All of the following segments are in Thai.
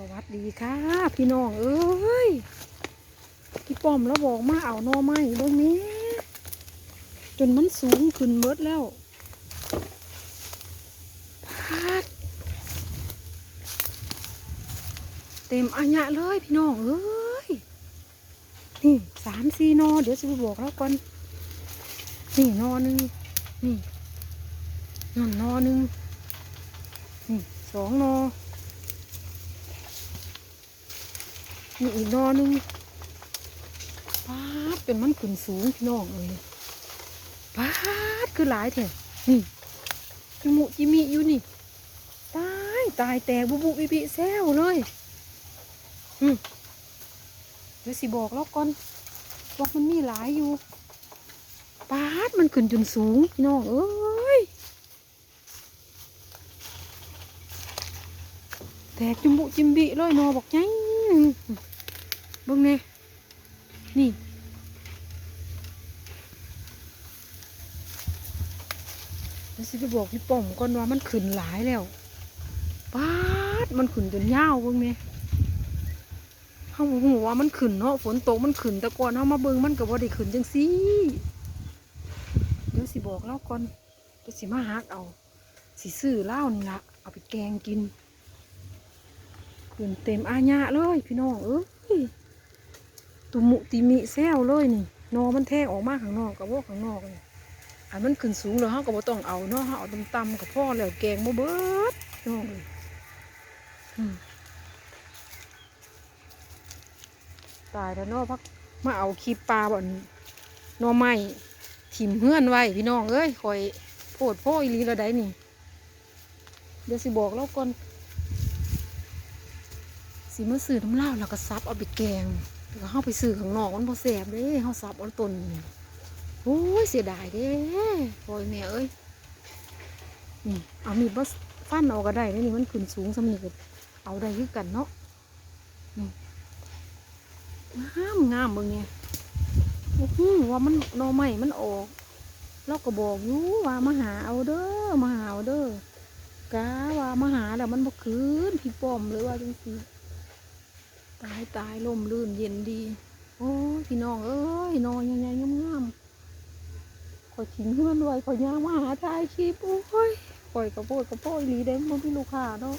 สวัสดีค่ะ พี่น้องเอ้ยพี่ป้อมแล้วบอกมาเอานอไม้เบิ่งนี้ จนมันสูงขึ้นเบิดแล้วพาดเต็มอัญญะเลยพี่น้องเอ้ยนี่สามสี่นอเดี๋ยวจะไปบอกแล้วก่อนนี่นอหนึ่งนี่นั่นนอหนึ่งนี่สองนอ มีอีกนอหนึงป้าดเป็นมันขึ้นสูงพี่น้องเอ้ยป้าดคือหลายแท้นี่จิมุจิมิอยู่นี่ ตายตายแตกบุบุบิบิแซวเลยอืมเดี๋ยวสิบอกแล้วก่อนบอกมันมีหลายอยู่ป้าดมันขึ้นจนสูงพี่น้องเอ้ยแตกจิมุจิมบิเลยนอบอกไง บิ่งเนี่ยนี่แล้วสิไปบอกพี่ป้อมก่อนว่ามันขึ้นหลายแล้วป๊าดมันขึ้นจนยาวบิ่งเนี่ยเขาบอกว่ามันขึ้นเนาะฝนตกมันขึ้นแต่ก่อนเขามาเบิงมันก็บ่าได้ขึ้นจังซี่เดี๋ยวสิบอกเล่าก่อนเดี๋ยวสิมาหักเอา สิซื้อเหล้านี่ละเอาไปแกงกิน ขึ้นเต็มอาญะเลยพี่น้องเอ้ยตุ่มุติมิแซวเลยนี่นอมันแทกออกมาข้างนอกกับว่าข้างนอกนี่อันมันขึ้นสูงแล้วเขาก็บ่ต้องเอาเนาะเขาเอาต่ำๆกับพ่อแล้วแกงบ่เบิดน้องเอ้ยตายแล้วเนาะพักมาเอาคีปลาบ่อนนอไม้ถิ่มเฮือนไว้พี่น้องเอ้ยคอยโพดโพอีลีระไดนี่เดี๋ยวสิบอกเราก่อน สิมาซื้อน้ำเล้าแล้วก็ซับเอาไปแกงแล้วเขาไปซื้อข้างนอกมันพอแสบเด้เขาสับเอันต้นโอ้ยเสียดายเด้พ่อยแม่เอ้ยนี่เอามีดบัสฟันเอาก็ได้นี่มันขึ้นสูงสำนึกเอาได้คือกันเนาะนี่งามงามเบิ่งเนี่ยโอ้โหว่ามันนอใหม่มันออกเราก็บอกอยู่ว่ามาหาเอาเด้อมาหาเอาเด้อกาว่ามาหาแล้วมันบ่คืนพี่ป้อมหรือว่าจังซี่ ตายตายลมลื่นเย็นดี โอ้พี่น้องเอ้ยนอนยังไงงามๆคอยทิ้งเพื่อนไว้คอยย่างมาหาทายชีพโอ้ยคอยกระโปดกระโปดลีเด้งมันพี่ลูกค้าเนาะ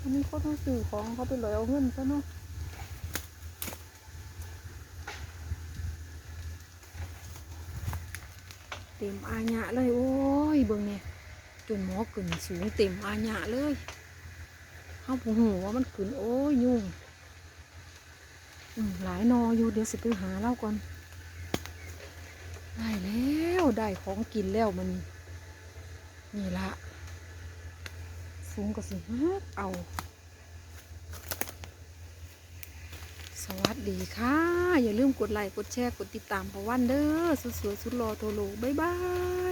อันนี้เขาต้องสื่อของเขาไปเลยเอาเงินซะเนาะเต็มอาญะเลยโอ้ยเบิ่งเนี่ยจนหมอขึ้นสูงเต็มอาญะเลยาผูหูว่ามันขึ้นโอ้ยยุ่งหลายนออยู่เดี๋ยวสิไปหาเล่าก่อนได้แล้วได้ของกินแล้วมันนี่ละสูงก็สิฮักเอา สวัสดีค่ะ อย่าลืมกดไลค์กดแชร์กดติดตามพอวันเด้อสวยๆสุดรอโทรโลบ๊ายบาย